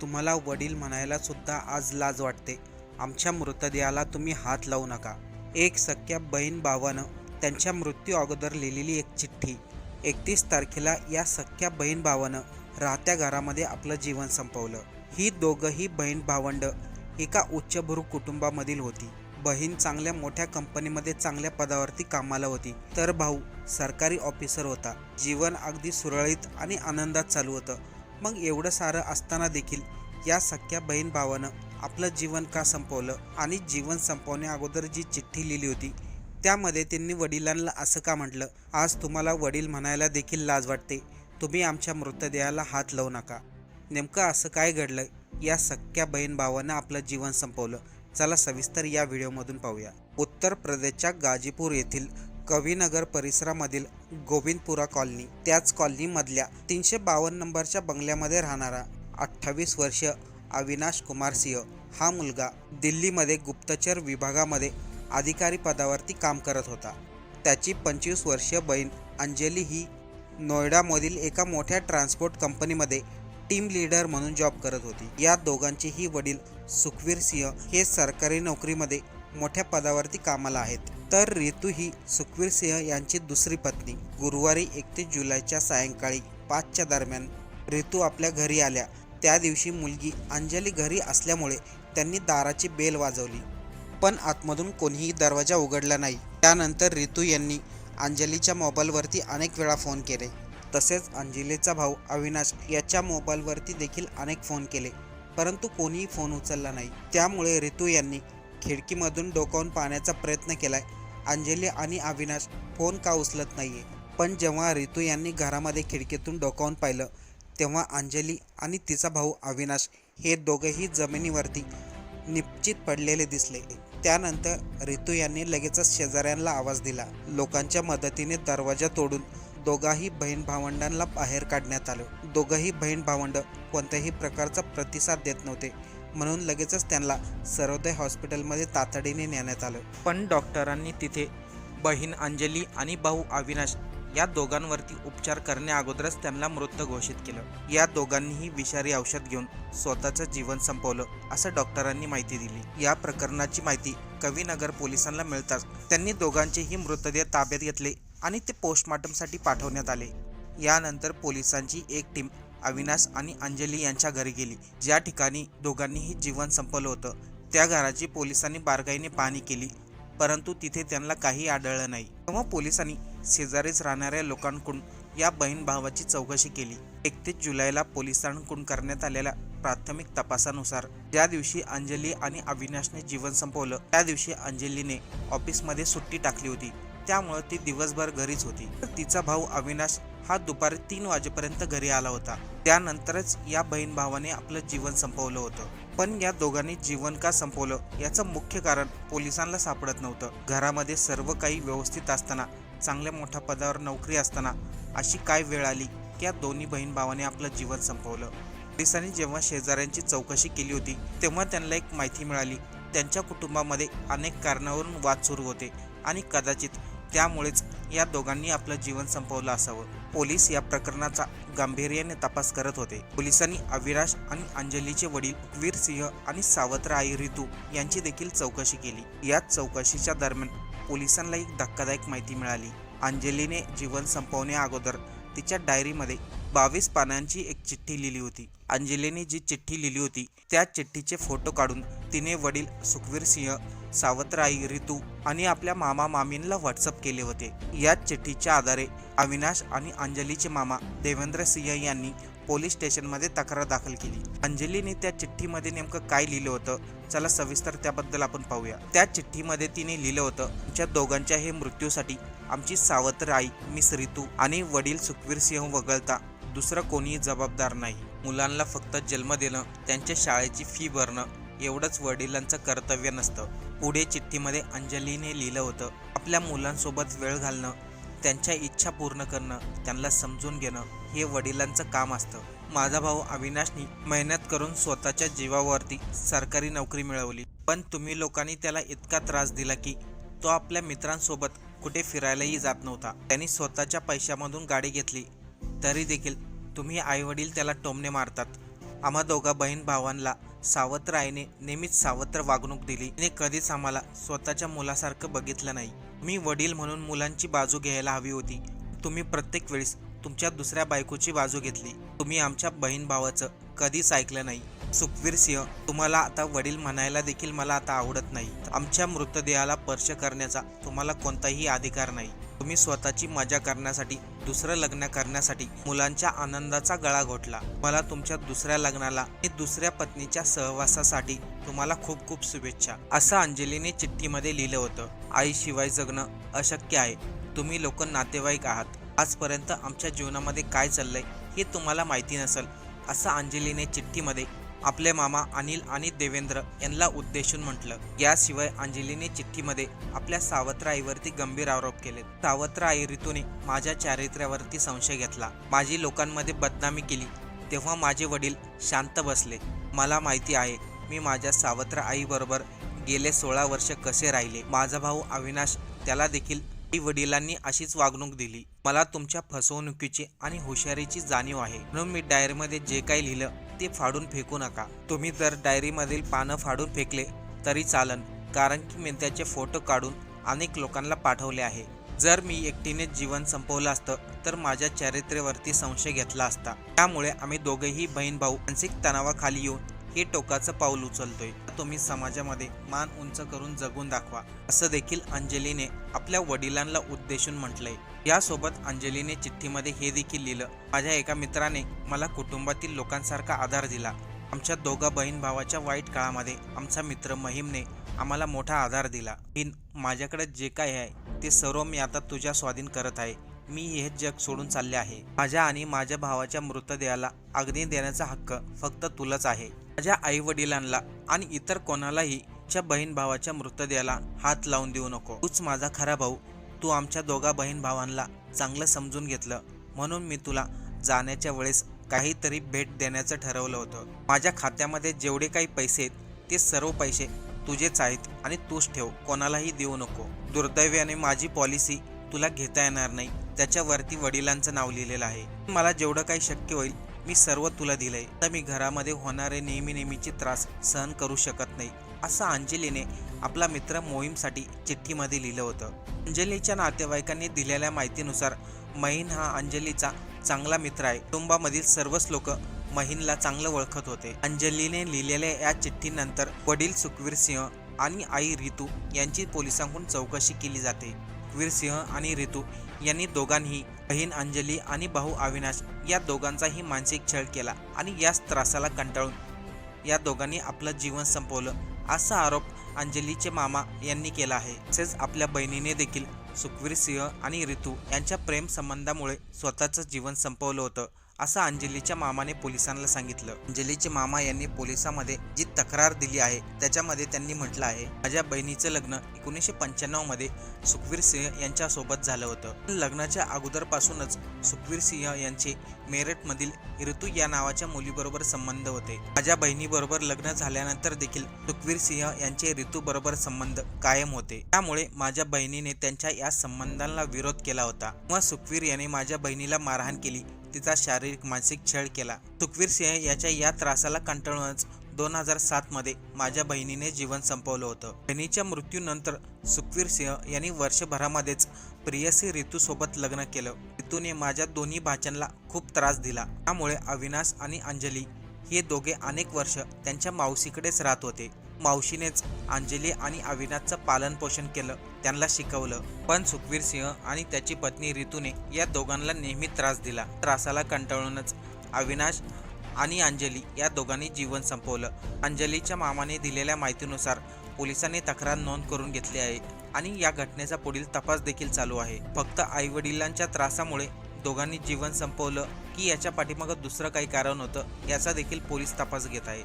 तुम्हाला वडील म्हणायला सुद्धा आज लाज वाटते. आमच्या मृतदेहाला तुम्ही हात लावू नका. एक सख्या बहीण भावानं त्यांच्या मृत्यू अगोदर लिहिलेली एक चिठ्ठी. एकतीस तारखेला या सख्या बहीण भावानं राहत्या घरामध्ये आपलं जीवन संपवलं. ही दोघंही बहीण भावंड एका उच्चभ्रू कुटुंबामधील होती. बहीण चांगल्या मोठ्या कंपनीमध्ये चांगल्या पदावरती कामाला होती. तर भाऊ सरकारी ऑफिसर होता. जीवन अगदी सुरळीत आणि आनंदात चालू होतं. मग एवढं सारं असताना देखील या सख्या बहीण भावानं आपलं जीवन का संपवलं आणि जीवन संपवण्या अगोदर जी चिठ्ठी लिहिली होती त्यामध्ये त्यांनी वडिलांना असं का म्हटलं आज तुम्हाला वडील म्हणायला देखील लाज वाटते. तुम्ही आमच्या मृतदेहाला हात लावू नका. नेमकं असं काय घडलं? या सख्या बहीण भावानं आपलं जीवन संपवलं. चला सविस्तर या व्हिडिओमधून पाहूया. उत्तर प्रदेशच्या गाजीपूर येथील कवीनगर परिसरामधील गोविंदपुरा कॉलनी. त्याच कॉलनीमधल्या तीनशे बावन्न नंबरच्या बंगल्यामध्ये राहणारा अठ्ठावीस वर्ष अविनाश कुमार सिंह हा मुलगा दिल्लीमध्ये गुप्तचर विभागामध्ये अधिकारी पदावरती काम करत होता. त्याची पंचवीस वर्षीय बहीण अंजली ही नोएडामधील एका मोठ्या ट्रान्सपोर्ट कंपनीमध्ये टीम लीडर म्हणून जॉब करत होती. या दोघांचेही वडील सुखवीर सिंह हे सरकारी नोकरीमध्ये मोठ्या पदावरती कामाला आहेत. तर रितू ही सुखवीर सिंह यांची दुसरी पत्नी. गुरुवारी एकतीस जुलैच्या सायंकाळी पाचच्या दरम्यान रितू आपल्या घरी आल्या. त्या दिवशी मुलगी अंजली घरी असल्यामुळे त्यांनी दाराची बेल वाजवली. पण आतमधून कोणीही दरवाजा उघडला नाही. त्यानंतर रितू यांनी अंजलीच्या मोबाईलवरती अनेक वेळा फोन केले. तसेच अंजलीचा भाऊ अविनाश याच्या मोबाईलवरती देखील अनेक फोन केले. परंतु कोणीही फोन उचलला नाही. त्यामुळे रितू यांनी खिडकीमधून डोकावून पाहण्याचा प्रयत्न केलाय. अंजली आणि अविनाश फोन का उचलत नाहीये? पण जेव्हा रितू यांनी घरामध्ये खिडकीतून डोकावून पाहिलं तेव्हा अंजली आणि तिचा भाऊ अविनाश हे दोघेही जमिनीवरती निश्चित पडलेले दिसले. त्यानंतर रितू यांनी लगेचच शेजाऱ्यांना आवाज दिला. लोकांच्या मदतीने दरवाजा तोडून दोघाही बहीण भावंडांना बाहेर काढण्यात आलं. दोघंही बहीण भावंड कोणत्याही प्रकारचा प्रतिसाद देत नव्हते. म्हणून लगेचच त्यांना सर्वोदय हॉस्पिटलमध्ये तातडीने नेण्यात आलं. पण डॉक्टरांनी तिथे बहीण अंजली आणि भाऊ अविनाश या दोघांवरती उपचार करण्याअगोदरच त्यांना मृत घोषित केलं. या दोघांनीही विषारी औषध घेऊन स्वतःचं जीवन संपवलं असं डॉक्टरांनी माहिती दिली. या प्रकरणाची माहिती कवीनगर पोलिसांना मिळताच त्यांनी दोघांचेही मृतदेह ताब्यात घेतले आणि ते पोस्टमॉर्टमसाठी पाठवण्यात आले. यानंतर पोलिसांची एक टीम अविनाश आणि अंजली यांच्या घरी गेली. ज्या ठिकाणी दोघांनीही जीवन संपवलं होतं त्या घराची पोलिसांनी बारकाईने पाहणी केली. परंतु तिथे त्यांना काही आढळलं नाही. तेव्हा पोलिसांनी शेजारीच राहणाऱ्या लोकांकडून या बहीण भावाची चौकशी केली. एकतीस जुलैला पोलिसांकडून करण्यात आलेल्या प्राथमिक तपासानुसार ज्या दिवशी अंजली आणि अविनाशने जीवन संपवलं त्या दिवशी अंजलीने ऑफिसमध्ये सुट्टी टाकली होती. त्यामुळे ती दिवसभर घरीच होती. तर तिचा भाऊ अविनाश हा दुपारी तीन वाजेपर्यंत घरी आला होता. त्यानंतरच या बहीण भावाने आपलं जीवन संपवलं होतं. पण या दोघांनी जीवन का संपवलं याचं मुख्य कारण पोलिसांना सापडत नव्हतं. घरामध्ये सर्व काही व्यवस्थित असताना चांगल्या मोठ्या पदावर नोकरी असताना अशी काय वेळ आली की या दोन्ही बहीण भावाने आपलं जीवन संपवलं. पोलिसांनी जेव्हा शेजाऱ्यांची चौकशी केली होती तेव्हा त्यांना एक माहिती मिळाली. त्यांच्या कुटुंबामध्ये अनेक कारणावरून वाद सुरू होते आणि कदाचित त्यामुळेच या दोघांनी आपलं जीवन संपवलं असावं. पोलीस या प्रकरणाचा गांभीर्याने तपास करत होते. पोलिसांनी अविराश आणि अंजलीचे वडील वीर सिंह आणि सावत्र आई रितू यांची देखील चौकशी केली. या चौकशीच्या दरम्यान पोलिसांना एक धक्कादायक माहिती मिळाली. अंजलीने जीवन संपवण्या अगोदर तिच्या डायरीमध्ये बावीस पानांची एक चिठ्ठी लिहिली होती. अंजलीने जी चिठ्ठी लिहिली होती त्या चिठ्ठीचे फोटो काढून तिने वडील सुखवीर सिंह सावत्र आई रितू आणि आपल्या मामा मामींना व्हॉट्सअप केले होते. याच चिठ्ठीच्या आधारे अविनाश आणि अंजलीचे मामा देवेंद्र सिंह यांनी पोलीस स्टेशनमध्ये तक्रार दाखल केली. अंजलीने त्या चिठ्ठीमध्ये नेमकं काय लिहिलं होतं? चला सविस्तर त्याबद्दल आपण पाहूया. त्या चिठ्ठीमध्ये तिने लिहिलं होतं आमच्या दोघांच्या हे मृत्यूसाठी आमची सावत्र आई मिस रितू आणि वडील सुखवीर सिंह वगळता दुसरं कोणीही जबाबदार नाही. मुलांना फक्त जन्म देणं त्यांच्या शाळेची फी भरणं एवढंच वडिलांचं कर्तव्य नसतं. पुढे चिठ्ठीमध्ये अंजलीने लिहिलं होतं आपल्या मुलांसोबत वेळ घालणं त्यांच्या इच्छा पूर्ण करणं त्यांना समजून घेणं हे वडिलांचं काम असतं. माझा भाऊ अविनाशनी मेहनत करून स्वतःच्या जीवावरती सरकारी नोकरी मिळवली. पण तुम्ही लोकांनी त्याला इतका त्रास दिला की तो आपल्या मित्रांसोबत कुठे फिरायलाही जात नव्हता. त्यांनी स्वतःच्या पैशामधून गाडी घेतली तरी देखील तुम्ही आईवडील त्याला टोमणे मारतात. आम्हा दोघा बहीण भावांना सावत्र आईने नेहमीच सावत्र वागणूक दिली. तिने कधीच आम्हाला स्वतःच्या मुलासारखं बघितलं नाही. मी वडील म्हणून मुलांची बाजू घ्यायला हवी होती. तुम्ही प्रत्येक वेळेस तुमच्या दुसऱ्या बायकोची बाजू घेतली. तुम्ही आमच्या बहीण भावाचं कधीच ऐकलं नाही. सुखवीर सिंह तुम्हाला आता वडील म्हणायला देखील मला आता आवडत नाही. आमच्या मृतदेहाला स्पर्श करण्याचा तुम्हाला कोणताही अधिकार नाही. तुम्ही स्वतःची मजा करण्यासाठी दुसरं लग्न करण्यासाठी मुलांच्या आनंदाचा गळा घोटला. मला तुमच्या दुसऱ्या लग्नाला आणि दुसऱ्या पत्नीच्या सहवासासाठी तुम्हाला खूप खूप शुभेच्छा. असं अंजलीने चिठ्ठीमध्ये लिहिलं होतं. आईशिवाय जगणं अशक्य आहे. तुम्ही लोक नातेवाईक आहात. आजपर्यंत आमच्या जीवनामध्ये काय चाललंय हे तुम्हाला माहिती नसेल असं अंजलीने चिठ्ठीमध्ये आपले मामा अनिल आणि देवेंद्र यांना उद्देशून म्हटलं. याशिवाय अंजलीने चिठ्ठीमध्ये आपल्या सावत्र आईवरती गंभीर आरोप केले सावत्र आई ऋतूने माझ्या चारित्र्यावरती संशय घेतला. माझी लोकांमध्ये बदनामी केली. तेव्हा माझे वडील शांत बसले. मला माहिती आहे मी माझ्या सावत्र आईबरोबर गेले सोळा वर्ष कसे राहिले? माझा भाऊ अविनाश त्याला देखील आई वडिलांनी अशीच वागणूक दिली. मला तुमच्या फसवणुकीची आणि हुशारीची जाणीव आहे. म्हणून मी डायरीमध्ये जे काही लिहिलं ते फाडून फेकू नका. तुम्ही जर डायरीमधील पानं फाडून फेकले तरी चालन कारण की मी त्याचे फोटो काढून अनेक लोकांना पाठवले आहे. जर मी एकटीने जीवन संपवलं असतं तर माझ्या चारित्र्यावरती संशय घेतला असता. त्यामुळे आम्ही दोघेही बहीण भाऊ मानसिक तणावाखाली येऊन हे टोकाचं पाऊल उचलतोय. तुम्ही समाजामध्ये मान उंच करून जगून दाखवा असं देखील अंजलीने आपल्या वडिलांना उद्देशून म्हटलंय. यासोबत अंजलीने चिठ्ठीमध्ये हे देखील लिहिलं माझ्या एका मित्राने मला कुटुंबातील लोकांसारखा आधार दिला. आमच्या दोघा बहीण भावाच्या वाईट काळामध्ये आमचा मित्र महिमने आम्हाला मोठा आधार दिला. हिन माझ्याकडे जे काय आहे ते सर्व मी आता तुझ्या स्वाधीन करत आहे. मी हे जग सोडून चालले आहे. माझ्या आणि माझ्या भावाच्या मृतदेहाला अग्नी देण्याचा हक्क फक्त तुलाच आहे. माझ्या आई वडिलांना आणि इतर कोणालाही च्या बहीण भावाच्या मृतदेहाला हात लावून देऊ नको. तूच माझा खरा भाऊ. तू आमच्या दोघा बहीण भावांना चांगलं समजून घेतलं. म्हणून मी तुला जाण्याच्या वेळेस काहीतरी भेट देण्याचं ठरवलं होतं. माझ्या खात्यामध्ये जेवढे काही पैसे आहेत ते सर्व पैसे तुझेच आहेत आणि तूच ठेव. कोणालाही देऊ नको. दुर्दैवाने माझी पॉलिसी तुला घेता येणार नाही. त्याच्यावरती वडिलांचं नाव लिहिलेलं आहे. मला जेवढं काही शक्य होईल मी सर्व तुला दिलंय. तर मी घरामध्ये होणारे नेहमी नेहमीचे त्रास सहन करू शकत नाही असं अंजलीने आपला मित्र मोहीमसाठी चिठ्ठीमध्ये लिहिलं होतं. अंजलीच्या नातेवाईकांनी दिलेल्या माहितीनुसार महिन हा अंजलीचा चांगला मित्र आहे. कुटुंबामधील सर्वच लोक महिनला चांगलं ओळखत होते. अंजलीने लिहिलेल्या या चिठ्ठीनंतर वडील सुखवीर सिंह आणि आई रितू यांची पोलिसांकडून चौकशी केली जाते. वीर सिंह आणि रितू यांनी दोघांनी बहीण अंजली आणि भाऊ अविनाश या दोघांचाही मानसिक छळ केला आणि याच त्रासाला कंटाळून या दोघांनी आपलं जीवन संपवलं असा आरोप अंजलीचे मामा यांनी केला आहे. तसेच आपल्या बहिणीने देखील सुखवीर सिंह आणि रितू यांच्या प्रेम संबंधामुळे स्वतःचं जीवन संपवलं होतं. असं अंजलीच्या मामाने पोलिसांना सांगितलं. अंजलीचे मामा यांनी पोलिसांमध्ये जी तक्रार दिली आहे त्याच्यामध्ये त्यांनी म्हटलं आहे माझ्या बहिणीचं लग्न एकोणीसशे पंच्याण्णवमध्ये सुखवीर सिंह यांच्यासोबत झालं होतं. लग्नाच्या अगोदरपासूनच सुखवीर सिंह यांचे मेरठमधील ऋतू या नावाच्या मुलीबरोबर संबंध होते. माझ्या बहिणीबरोबर लग्न झाल्यानंतर देखील सुखवीर सिंह यांचे ऋतूबरोबर संबंध कायम होते. त्यामुळे माझ्या बहिणीने त्यांच्या या संबंधांना विरोध केला होता. व सुखवीर याने माझ्या बहिणीला मारहाण केली. तिचा शारीरिक मानसिक छळ केला. सुखवीर सिंह याच्या या त्रासाला कंटाळूनच दोन हजार सात मध्ये माझ्या बहिणीने जीवन संपवलं होतं. बहिणीच्या मृत्यूनंतर सुखवीर सिंह यांनी वर्षभरामध्येच प्रियसी ऋतूसोबत लग्न केलं. ऋतूने माझ्या दोन्ही भाच्यांना खूप त्रास दिला. त्यामुळे अविनाश आणि अंजली हे दोघे अनेक वर्ष त्यांच्या मावशीकडेच राहत होते. मावशीनेच अंजली आणि अविनाशचं पालनपोषण केलं त्यांना शिकवलं. पण सुखवीर सिंह आणि त्याची पत्नी ऋतूने या दोघांना नेहमी त्रास दिला. त्रासाला कंटाळूनच अविनाश आणि अंजली या दोघांनी जीवन संपवलं. अंजलीच्या मामाने दिलेल्या माहितीनुसार पोलिसांनी तक्रार नोंद करून घेतली आहे आणि या घटनेचा पुढील तपास देखील चालू आहे. फक्त आईवडिलांच्या त्रासामुळे दोघांनी जीवन संपवलं की याच्या पाठीमागं दुसरं काही कारण होतं याचा देखील पोलीस तपास घेत आहे.